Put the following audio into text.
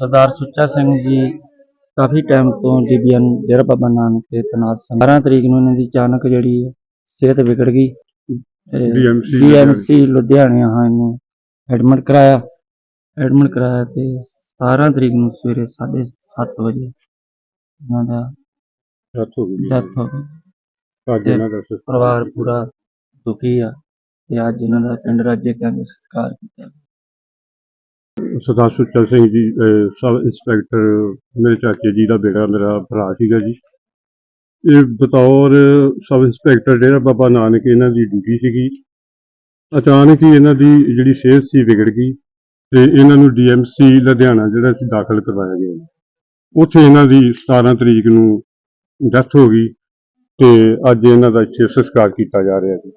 ਸਰਦਾਰ ਸੁੱਚਾ ਸਿੰਘ ਜੀ ਕਾਫੀ time ਤੋਂ ਡੀਬੀਐਨ ਡੇਰਾ ਬਾਬਾ ਨਾਨਕ ਦੇ ਤਨਾਤ ਸਨ। 12 ਤਰੀਕ ਨੂੰ ਇਹਨਾਂ ਦੀ ਅਚਾਨਕ ਜਿਹੜੀ ਸਿਹਤ ਵਿਗੜ ਗਈ। ਡੀਐਮਸੀ ਲੁਧਿਆਣੇ ਹਾਂ ਇਹਨੂੰ ਐਡਮਿਟ ਕਰਾਇਆ। ਐਡਮਿਟ ਕਰਾਇਆ ਤੇ 17 ਤਰੀਕ ਨੂੰ ਸਵੇਰੇ 7:30 ਵਜੇ ਇਹਨਾਂ ਦਾ ਡੈਥ ਹੋ ਗਈ। ਡੈਥ ਹੋ ਗਈ। ਇਹਨਾਂ ਦਾ ਪਰਿਵਾਰ ਪੂਰਾ ਦੁਖੀ ਆ ਤੇ ਅੱਜ ਇਹਨਾਂ ਦਾ ਪਿੰਡ ਰਾਜੇ ਕਹਿੰਦੇ ਸੰਸਕਾਰ ਕੀਤਾ ਸਰਦਾਰ ਸੁੱਚਾ ਸਿੰਘ ਜੀ ਅਹ, ਸਬ ਇੰਸਪੈਕਟਰ ਮੇਰੇ ਚਾਚੇ ਜੀ ਦਾ ਬੇਟਾ ਮੇਰਾ ਭਰਾ ਸੀਗਾ ਜੀ। ਇਹ ਬਤੌਰ ਸਬ ਇੰਸਪੈਕਟਰ ਡੇਰਾ ਬਾਬਾ ਨਾਨਕ ਇਹਨਾਂ ਦੀ ਡਿਊਟੀ ਸੀਗੀ। ਅਚਾਨਕ ਹੀ ਇਹਨਾਂ ਦੀ ਜਿਹੜੀ ਸਿਹਤ ਸੀ ਵਿਗੜ ਗਈ ਤੇ ਇਹਨਾਂ ਨੂੰ ਡੀਐਮਸੀ ਲੁਧਿਆਣਾ ਜਿਹੜਾ ਸੀ ਦਾਖਲ ਕਰਵਾਇਆ ਗਿਆ। ਉੱਥੇ ਇਹਨਾਂ ਦੀ 17 ਤਰੀਕ ਨੂੰ ਡੈਥ ਹੋ ਗਈ ਤੇ ਅੱਜ ਇਹਨਾਂ ਦਾ ਇੱਥੇ ਸੰਸਕਾਰ ਕੀਤਾ ਜਾ ਰਿਹਾ ਜੀ।